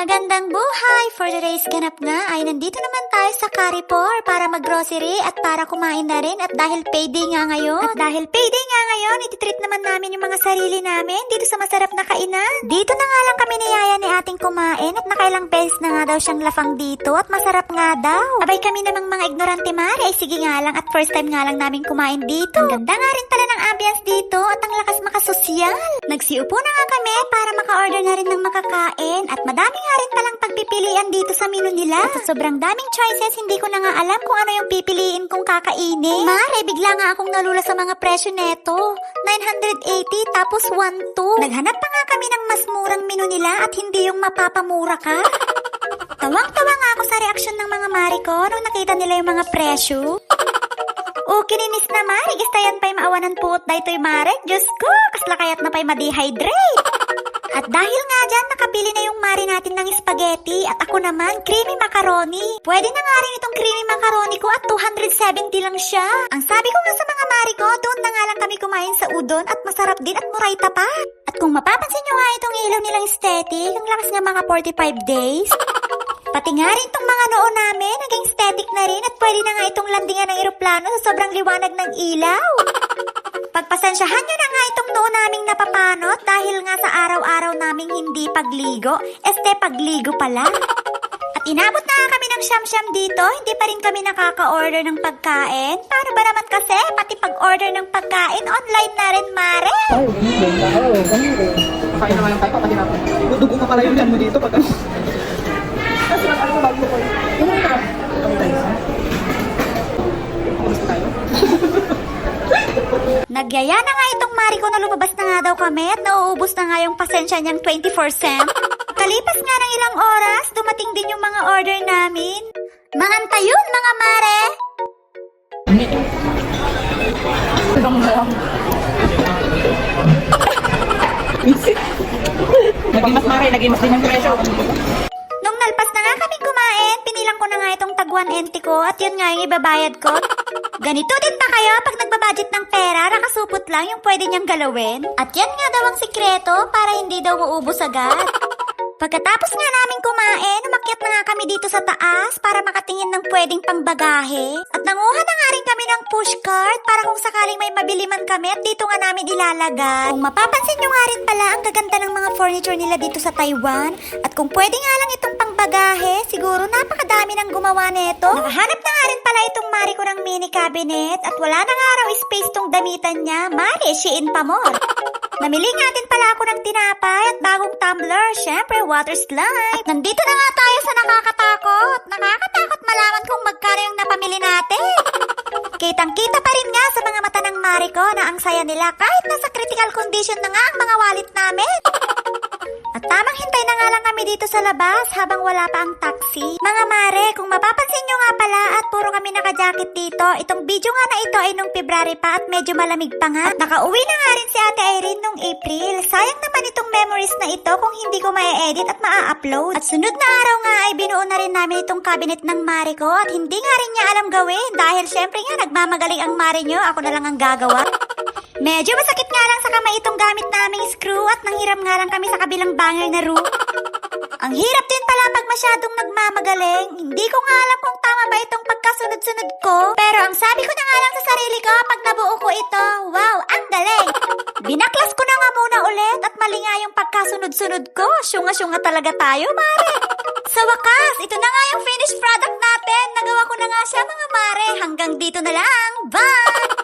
Magandang buhay! For today's ganap nga ay nandito naman tayo sa Carrefour para mag-grocery at para kumain na rin at dahil payday nga ngayon. At dahil payday nga ngayon, ititreat naman namin yung mga sarili namin dito sa masarap na kainan. Dito na nga lang kami ni Yaya ni ating kumain at nakailang beses na nga daw siyang lafang dito at masarap nga daw. Abay kami namang mga ignorante mare ay sige nga lang at first time nga lang namin kumain dito. Ang ganda nga rin pala ng ambience dito at ang lakas makasosyal. Nagsiupo na nga kami para maka-order na rin ng makakain at madami nga rin palang pagpipilian dito sa menu nila. At sobrang daming choices, hindi ko na nga alam kung ano yung pipiliin kong kakainin. Mare, bigla nga akong nalula sa mga presyo neto. 980 tapos 12. Naghanap pa nga kami ng mas murang menu nila at hindi yung mapapamura ka. Tawang-tawa nga ako sa reaksyon ng mga mari ko nung nakita nila yung mga presyo. O kininis na mari, gistayan pa'y maawanan puot daytoy mare. Diyos ko, kasla kayat na pa'y ma-dehydrate. At dahil nga dyan, nakabili na yung mari natin ng spaghetti at ako naman, creamy macaroni. Pwede na nga rin itong creamy macaroni ko at 270 lang siya. Ang sabi ko nga sa mga mari ko, doon na nga lang kami kumain sa udon at masarap din at murayta pa. At kung mapapansin nyo nga itong ilaw nilang aesthetic, ang lakas nga mga 45 days. Pati nga rin itong mga noo namin, naging static na rin at pwede na nga itong landingan ng eroplano sa sobrang liwanag ng ilaw. Pagpasensyahan nyo na nga itong noo napapanot dahil nga sa araw-araw naming hindi pagligo, este pagligo pala. At inabot na kami ng siyam-siyam dito, hindi pa rin kami nakaka-order ng pagkain. Paano ba naman kasi, pati pag-order ng pagkain, online na rin, mare? Kain naman lang tayo, pati natin. Dugo ka pala yung yan mo dito pag ano. Tapos ano ano bago ko? Ano na? Kami tayo. Kumusta tayo? Nagyaya na nga itong Mari ko na lumabas na nga daw kami at nauubos na nga yung pasensya niyang 24 sem. Kalipas nga ng ilang oras, dumating din yung mga order namin. Manganta yun, mga mare! Naging mas mare, naging mas din yung presyo. Nung nalpas na nga kami kumain, pinilang ko na nga itong tag 120 ko at yun nga yung ibabayad ko. Ganito din ba kayo pag nagbabudget ng pera, nakasupot lang yung pwede niyang galawin? At yan nga daw ang sikreto para hindi daw maubos agad. Pagkatapos nga namin kumain, umakyat na nga kami dito sa taas para makatingin ng pwedeng pangbagahe. At nanguha pushcart para kung sakaling may mabili man kami dito nga namin ilalagay. Kung mapapansin nyo nga rin pala ang gaganda ng mga furniture nila dito sa Taiwan. At kung pwede nga lang itong pangbagahe, siguro napakadami ng gumawa nito. Nakahanap na nga rin pala itong mari ko ng mini cabinet at wala na nga raw space tong damitan niya. Mari, shiin pa mo. Namili nga din pala ako ng tinapay at bagong tumbler. Syempre, water slide. At nandito na nga tayo sa nakakatakot. Nakakatakot malaman kung magkano yung napamili natin. Kitang-kita pa rin nga sa mga mata ng mari ko na ang saya nila kahit nasa critical condition na nga ang mga wallet namin. Tamang hintay na nga lang kami dito sa labas habang wala pa ang taxi. Mga mare, kung mapapansin nyo nga pala at puro kami naka-jacket dito, itong video nga na ito ay nung February pa at medyo malamig pa nga. At nakauwi na nga rin si Ate Irene nung April. Sayang naman itong memories na ito kung hindi ko ma-edit at ma-upload. At sunod na araw nga ay binuo na rin namin itong cabinet ng mare ko at hindi nga rin niya alam gawin dahil syempre nga nagmamagaling ang mare nyo, ako na lang ang gagawa. Medyo masakit nga lang sa kamay itong gamit naming screw at nanghiram nga lang kami sa kabilang banger na room. Ang hirap din pala pag masyadong nagmamagaling. Hindi ko nga alam kung tama ba itong pagkasunod-sunod ko. Pero ang sabi ko na nga lang sa sarili ko pag nabuo ko ito, wow, ang galing! Binaklas ko na nga muna ulit at mali nga yung pagkasunod-sunod ko. Syunga-syunga talaga tayo, mare. Sa wakas, ito na nga yung finished product natin. Nagawa ko na nga siya, mga mare. Hanggang dito na lang. Bye!